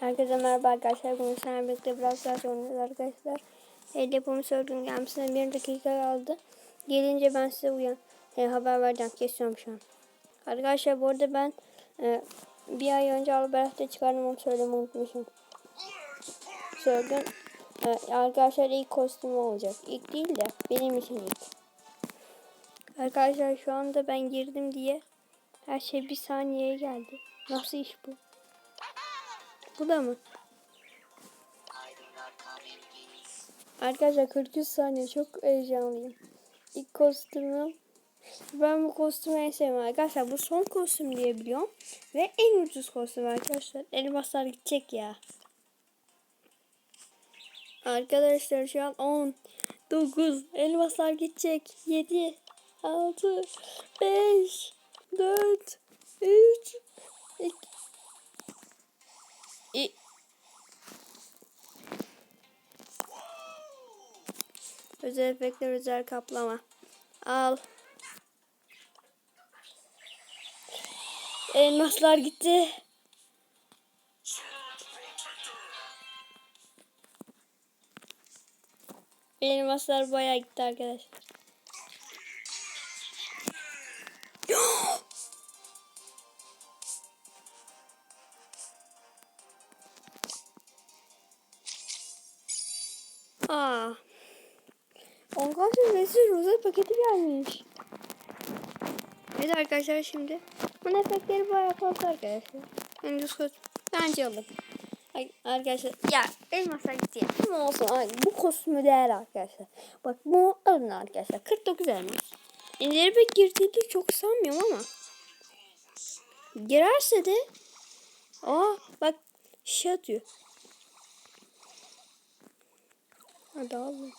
Herkese merhaba arkadaşlar. Bugün seninle birlikte biraz daha oynuyoruz arkadaşlar. El yapımı sorduğun gelmesine bir dakika kaldı. Gelince ben size uyan e, haber vereceğim. Kesiyorum şu an. Arkadaşlar bu arada ben e, bir ay önce Albert'te çıkardım onu söylemeyi unutmuşum. Söyledim. E, arkadaşlar ilk kostümü olacak. İlk değil de benim için ilk. Arkadaşlar şu anda ben girdim diye her şey bir saniyeye geldi. Nasıl iş bu? Bu mı? Arkadaşlar 43 saniye çok heyecanlıyım. İlk kostümüm. Ben bu kostümü en sevmem arkadaşlar. Bu son kostüm diye biliyorum. Ve en ucuz kostüm arkadaşlar. Elmaslar gidecek ya. Arkadaşlar şu an 10, 9, elmaslar gidecek. 7, 6, 5, 4, Özel efektler özel kaplama. Al. Elmaslar gitti. Elmaslar bayağı gitti arkadaşlar. Aa. Arkadaşlar rezil rozet paketi gelmiş. Evet arkadaşlar şimdi. Bu efektleri bayağı fazla arkadaşlar. Yani Discord bence alın. Arkadaşlar ya elmaslar gitti. Ama olsun ay, bu kostümü değer arkadaşlar. Bak bu alın arkadaşlar. 49 elmas. Pek girdiğini çok sanmıyorum ama. Girerse de Aa bak şey atıyor. Hadi alın.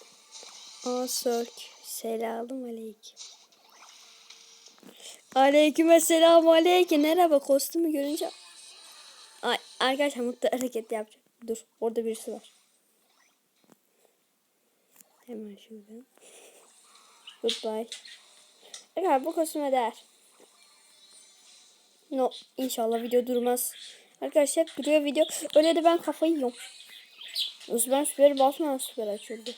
Aa Sörk. Selamun aleyküm. Aleyküm selam aleyküm. Merhaba kostümü görünce. Ay arkadaşlar mutlu hareket yapacağım. Dur orada birisi var. Hemen şuradan. Goodbye. Arkadaşlar bu kostüme değer. No inşallah video durmaz. Arkadaşlar duruyor video. Öyle de ben kafayı yiyorum. Yoksa ben süper basmadan süper açıldı.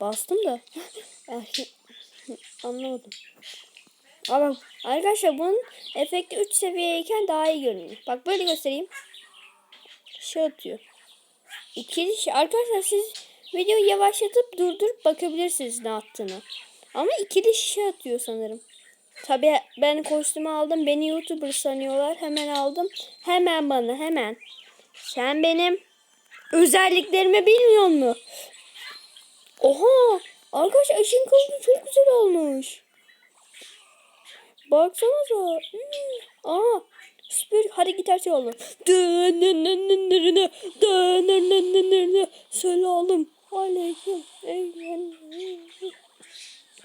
Bastım da. Ay, Anlamadım. Ama arkadaşlar bunun efekti 3 seviyeyken daha iyi görünüyor. Bak böyle göstereyim. Şey atıyor. İkili şey. Arkadaşlar siz videoyu yavaşlatıp durdurup bakabilirsiniz ne attığını. Ama ikili şişe atıyor sanırım. Tabi ben kostümü aldım. Beni YouTuber sanıyorlar. Hemen aldım. Hemen bana hemen. Sen benim özelliklerimi bilmiyor mu? Oha! Arkadaşlar ışın kılıcı çok güzel olmuş. Baksanıza. Hmm. Aa! Süper. Hadi git her şey oldu. Selam. Aleyküm.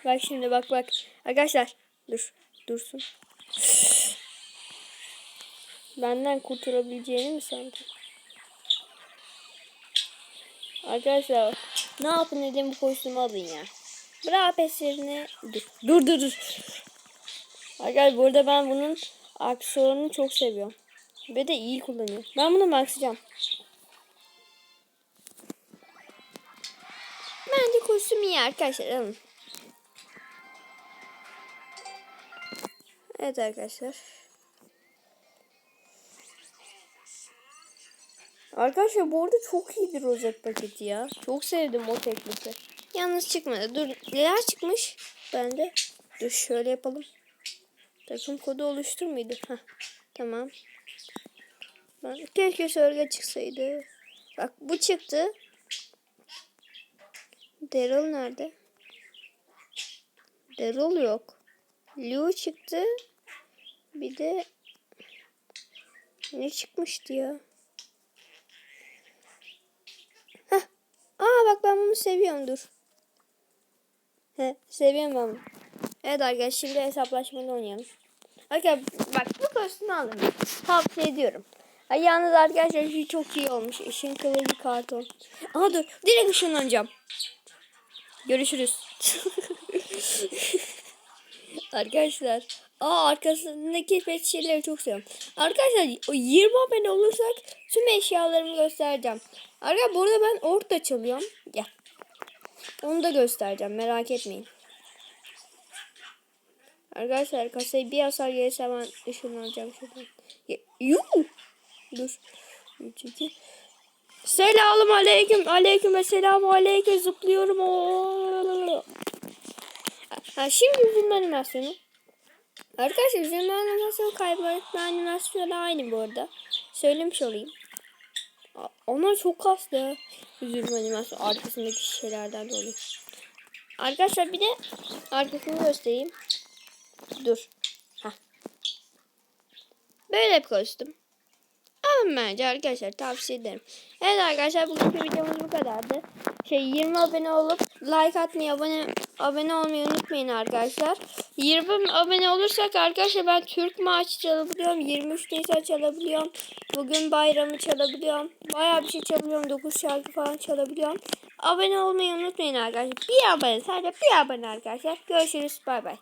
Bak şimdi bak bak. Arkadaşlar dur. Dursun. Benden kurtulabileceğini mi sandın? Arkadaşlar ne yapın dedim bu kostümü alın ya. Bırak peslerini. Dur dur dur. Arkadaşlar burada ben bunun aksesuarını çok seviyorum. Ve de iyi kullanıyor. Ben bunu maxlayacağım. Bence kostüm iyi arkadaşlar alın. Evet arkadaşlar. Arkadaşlar bu arada çok iyi bir rozet paketi ya. Çok sevdim o teklifi. Yalnız çıkmadı. Dur neler çıkmış bende? Dur şöyle yapalım. Takım kodu oluştur muydu? Heh, tamam. Ben, keşke şöyle çıksaydı. Bak bu çıktı. Daryl nerede? Daryl yok. Lou çıktı. Bir de ne çıkmıştı ya? Aa bak ben bunu seviyorum dur. He, seviyorum ben. Evet arkadaşlar şimdi hesaplaşmada oynayalım. Arkadaşlar bak bu kostümü alın. Tavsiye ediyorum. Ay, yalnız arkadaşlar şu çok iyi olmuş. Işın kılıcı karton. Aha dur. Direkt ışınlanacağım. Görüşürüz. arkadaşlar Aa arkasındaki pet şişeleri çok seviyorum. Arkadaşlar o 20 abone olursak tüm eşyalarımı göstereceğim. Arkadaşlar bu arada ben orta çalıyorum. Gel. Onu da göstereceğim merak etmeyin. Arkadaşlar kasayı bir hasar gelirse ben ışınlanacağım şuradan. Yuh! Dur. Üç, iki. Selamun aleyküm. Aleyküm selamu aleyküm. Zıplıyorum. Oo. Ha, şimdi üzülme animasyonu. Arkadaşlar üzülme animasyonu kaybetme animasyonu aynı bu arada. Söylemiş olayım. Ona çok kastı. Üzülme animasyonu arkasındaki şeylerden dolayı. Arkadaşlar bir de arkasını göstereyim. Dur. Hah. Böyle bir kostüm. Alın bence arkadaşlar tavsiye ederim. Evet arkadaşlar bugünkü videomuz bu kadardı. Şey 20 abone olup like atmayı abone abone olmayı unutmayın arkadaşlar. 20 abone olursak arkadaşlar ben Türk maaşı çalabiliyorum. 23 Nisan çalabiliyorum. Bugün bayramı çalabiliyorum. Bayağı bir şey çalabiliyorum. 9 şarkı falan çalabiliyorum. Abone olmayı unutmayın arkadaşlar. Bir abone sadece bir abone arkadaşlar. Görüşürüz. Bay bay.